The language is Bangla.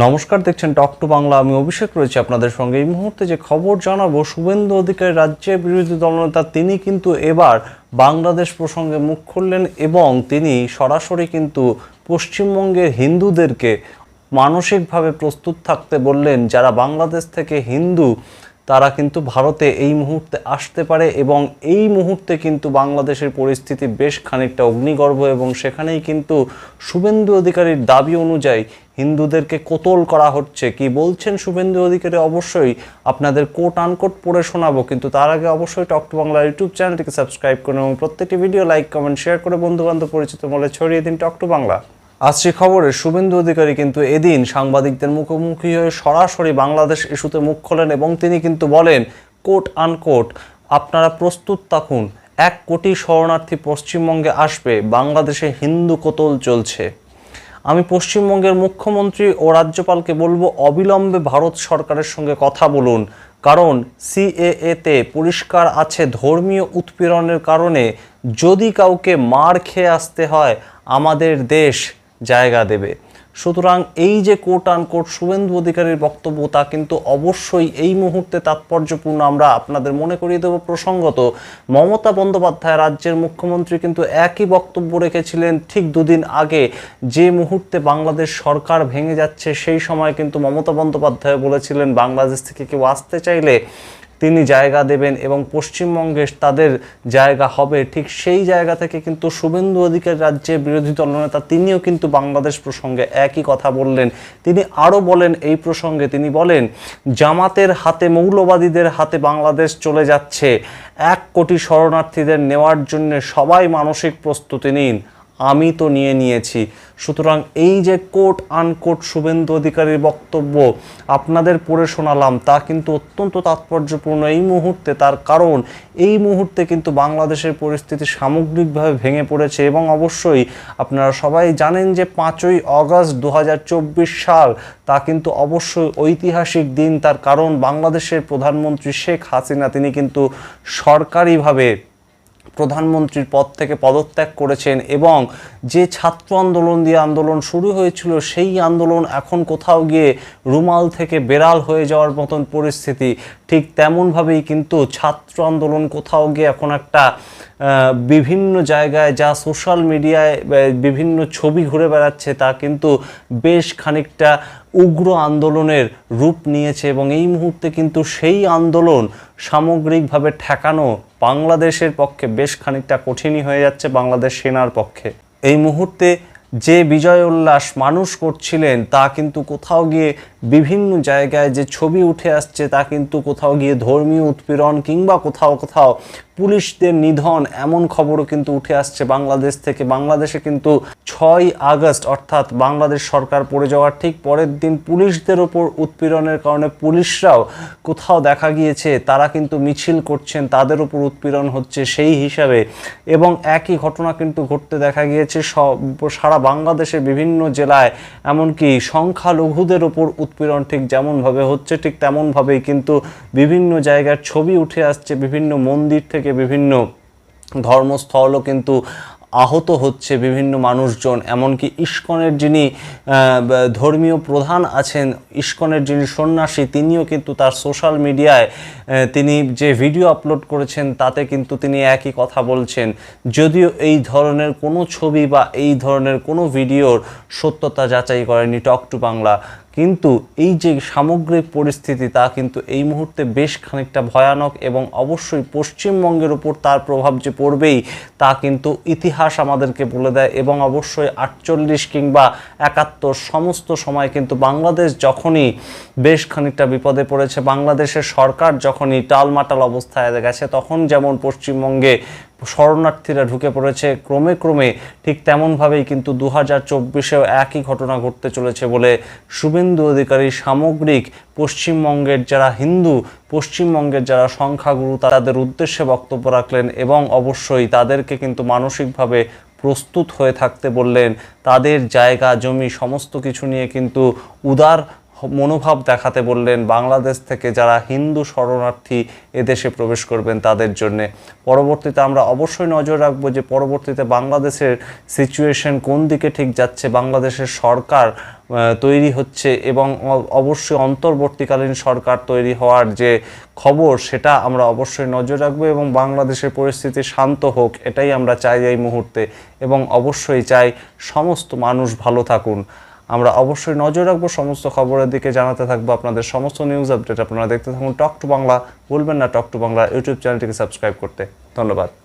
নমস্কার, দেখছেন টক টু বাংলা। আমি অভিষেক রয়েছে আপনাদের সঙ্গে। এই মুহূর্তে যে খবর জানাব, শুভেন্দু অধিকারী রাজ্যের বিরোধী দলনেতা, তিনি কিন্তু এবার বাংলাদেশ প্রসঙ্গে মুখ খুললেন এবং তিনি সরাসরি কিন্তু পশ্চিমবঙ্গের হিন্দুদেরকে মানসিকভাবে প্রস্তুত থাকতে বললেন, যারা বাংলাদেশ থেকে হিন্দু তারা কিন্তু ভারতে এই মুহূর্তে আসতে পারে এবং এই মুহূর্তে কিন্তু বাংলাদেশের পরিস্থিতি বেশ খানিকটা অগ্নিগর্ভ এবং সেখানেই কিন্তু শুভেন্দু অধিকারীর দাবি অনুযায়ী হিন্দুদেরকে কোতল করা হচ্ছে। কি বলছেন শুভেন্দু অধিকারী? অবশ্যই আপনাদের কোট আনকোট পড়ে শোনাবো, কিন্তু তার আগে অবশ্যই টক টু বাংলা ইউটিউব চ্যানেলটিকে সাবস্ক্রাইব করুন এবং প্রত্যেকটি ভিডিও লাইক কমেন্ট শেয়ার করে বন্ধু বান্ধব পরিচিত মলে ছড়িয়ে দিন টক টু বাংলা আসছে খবরে শুভেন্দু অধিকারী কিন্তু এদিন সাংবাদিকদের মুখোমুখি হয়ে সরাসরি বাংলাদেশ ইস্যুতে মুখ খোলেন এবং তিনি কিন্তু বলেন, কোট আনকোট, আপনারা প্রস্তুত থাকুন, এক কোটি শরণার্থী পশ্চিমবঙ্গে আসবে, বাংলাদেশে হিন্দু কোতল চলছে। আমি পশ্চিমবঙ্গের মুখ্যমন্ত্রী ও রাজ্যপালকে বলব, অবিলম্বে ভারত সরকারের সঙ্গে কথা বলুন, কারণ সিএএতে পরিষ্কার আছে ধর্মীয় উৎপীড়নের কারণে যদি কাউকে মার খেয়ে আসতে হয় আমাদের দেশ জায়গা দেবে। সুতরাং এই যে কোট আনকোট শুভেন্দু অধিকারীর বক্তব্য, তা কিন্তু অবশ্যই এই মুহূর্তে তাৎপর্যপূর্ণ। আমরা আপনাদের মনে করিয়ে দেব প্রসঙ্গত, মমতা বন্দ্যোপাধ্যায় রাজ্যের মুখ্যমন্ত্রী কিন্তু একই বক্তব্য রেখেছিলেন ঠিক দুদিন আগে। যে মুহূর্তে বাংলাদেশ সরকার ভেঙে যাচ্ছে, সেই সময় কিন্তু মমতা বন্দ্যোপাধ্যায় বলেছিলেন, বাংলাদেশ থেকে কেউ আসতে চাইলে তিনি জায়গা দেবেন এবং পশ্চিমবঙ্গে তাদের জায়গা হবে ঠিক সেই জায়গা থেকে কিন্তু শুভেন্দু অধিকার রাজ্যে বিরোধী দলনেতা তিনিও কিন্তু বাংলাদেশ প্রসঙ্গে একই কথা বললেন। তিনি আরও বলেন, এই প্রসঙ্গে তিনি বলেন, জামাতের হাতে মৌলবাদীদের হাতে বাংলাদেশ চলে যাচ্ছে। এক কোটি শরণার্থীদের নেওয়ার জন্য সবাই মানসিক প্রস্তুতি নিন। আমি তো নিয়ে নিয়েছি। সুতরাং এই যে কোট আনকোট শুভেন্দু অধিকারীর বক্তব্য আপনাদের পড়ে শোনালাম, তা কিন্তু অত্যন্ত তাৎপর্যপূর্ণ এই মুহূর্তে তার কারণ। এই মুহূর্তে কিন্তু বাংলাদেশের পরিস্থিতি সামগ্রিকভাবে ভেঙে পড়েছে এবং অবশ্যই আপনারা সবাই জানেন যে পাঁচই অগস্ট দু সাল, তা কিন্তু অবশ্যই ঐতিহাসিক দিন। তার কারণ বাংলাদেশের প্রধানমন্ত্রী শেখ হাসিনা, তিনি কিন্তু সরকারিভাবে প্রধানমন্ত্রীর পদ থেকে পদত্যাগ করেছেন এবং যে ছাত্র আন্দোলন দিয়ে আন্দোলন শুরু হয়েছিল, সেই আন্দোলন এখন কোথাও গিয়ে রুমাল থেকে বেড়াল হয়ে যাওয়ার মতন পরিস্থিতি ঠিক তেমনভাবেই কিন্তু ছাত্র আন্দোলন কোথাও গিয়ে এখন একটা বিভিন্ন জায়গায় যা সোশ্যাল মিডিয়ায় বিভিন্ন ছবি ঘুরে বেড়াচ্ছে তা কিন্তু বেশ খানিকটা উগ্র আন্দোলনের রূপ নিয়েছে এবং এই মুহূর্তে কিন্তু সেই আন্দোলন সামগ্রিকভাবে ঠেকানো বাংলাদেশের পক্ষে বেশ খানিকটা কঠিনই হয়ে যাচ্ছে বাংলাদেশ সেনার পক্ষে। এই মুহূর্তে যে বিজয় উল্লাস মানুষ করছিলেন, তা কিন্তু কোথাও গিয়ে বিভিন্ন জায়গায় যে ছবি উঠে আসছে, তা কিন্তু কোথাও গিয়ে ধর্মীয় উৎপীড়ন কিংবা কোথাও কোথাও পুলিশদের নিধন, এমন খবরও কিন্তু উঠে আসছে বাংলাদেশ থেকে। বাংলাদেশে কিন্তু ছয় আগস্ট, অর্থাৎ বাংলাদেশ সরকার পড়ে যাওয়ার ঠিক পরের দিন পুলিশদের ওপর উৎপীড়নের কারণে পুলিশরাও কোথাও দেখা গিয়েছে, তারা কিন্তু মিছিল করছেন, তাদের উপর উৎপীড়ন হচ্ছে সেই হিসাবে। এবং একই ঘটনা কিন্তু ঘটতে দেখা গিয়েছে সব, সারা বাংলাদেশের বিভিন্ন জেলায়। এমনকি সংখ্যালঘুদের ওপর উৎপীড়ন ঠিক যেমনভাবে হচ্ছে, ঠিক তেমনভাবেই কিন্তু বিভিন্ন জায়গার ছবি উঠে আসছে, বিভিন্ন মন্দির থেকে বিভিন্ন ধর্মস্থলও কিন্তু আহত হচ্ছে বিভিন্ন মানুষজন, এমনকি ইস্কনের যিনি ধর্মীয় প্রধান আছেন, ইস্কনের যিনি সন্ন্যাসী, তিনিও কিন্তু তার সোশ্যাল মিডিয়ায় তিনি যে ভিডিও আপলোড করেছেন, তাতে কিন্তু তিনি একই কথা বলছেন। যদিও এই ধরনের কোনো ছবি বা এই ধরনের কোনো ভিডিওর সত্যতা যাচাই করেনি টক টু বাংলা। কিন্তু এই যে সামগ্রিক পরিস্থিতি, তা কিন্তু এই মুহূর্তে বেশ খানিকটা ভয়ানক এবং অবশ্যই পশ্চিমবঙ্গের উপর তার প্রভাব যে পড়বেই, তা কিন্তু ইতিহাস আমাদেরকে বলে দেয় এবং অবশ্যই আটচল্লিশ কিংবা একাত্তর সমস্ত সময় কিন্তু বাংলাদেশ যখনই বেশ খানিকটা বিপদে পড়েছে, বাংলাদেশের সরকার যখনই টালমাটাল অবস্থায় গেছে, তখন যেমন পশ্চিমবঙ্গে শরণার্থীরা ঢুকে পড়েছে। ক্রমে ক্রমে ঠিক তেমনভাবেই কিন্তু দু হাজার চব্বিশেও একই ঘটনা ঘটতে চলেছে বলে শুভেন্দু অধিকারী সামগ্রিক পশ্চিমবঙ্গের যারা হিন্দু, পশ্চিমবঙ্গের যারা সংখ্যাগুরু, তাদের উদ্দেশ্যে বক্তব্য রাখলেন এবং অবশ্যই তাদেরকে কিন্তু মানসিকভাবে প্রস্তুত হয়ে থাকতে বললেন। তাদের জায়গা, জমি, সমস্ত কিছু নিয়ে কিন্তু উদার মনোভাব দেখাতে বললেন, বাংলাদেশ থেকে যারা হিন্দু শরণার্থী এদেশে প্রবেশ করবেন তাদের জন্যে। পরবর্তীতে আমরা অবশ্যই নজর রাখব যে পরবর্তীতে বাংলাদেশের সিচুয়েশন কোন দিকে ঠিক যাচ্ছে, বাংলাদেশের সরকার তৈরি হচ্ছে এবং অবশ্যই অন্তর্বর্তীকালীন সরকার তৈরি হওয়ার যে খবর, সেটা আমরা অবশ্যই নজর রাখব এবং বাংলাদেশের পরিস্থিতি শান্ত হোক, এটাই আমরা চাই এই মুহূর্তে এবং অবশ্যই চাই সমস্ত মানুষ ভালো থাকুন। আমরা অবশ্যই নজর রাখব, সমস্ত খবরের দিকে জানাতে থাকব আপনাদের সমস্ত নিউজ আপডেট আপনারা দেখতে থাকুন টক টু বাংলা বলবেন না টক টু বাংলা ইউটিউব চ্যানেলটিকে সাবস্ক্রাইব করতে। ধন্যবাদ।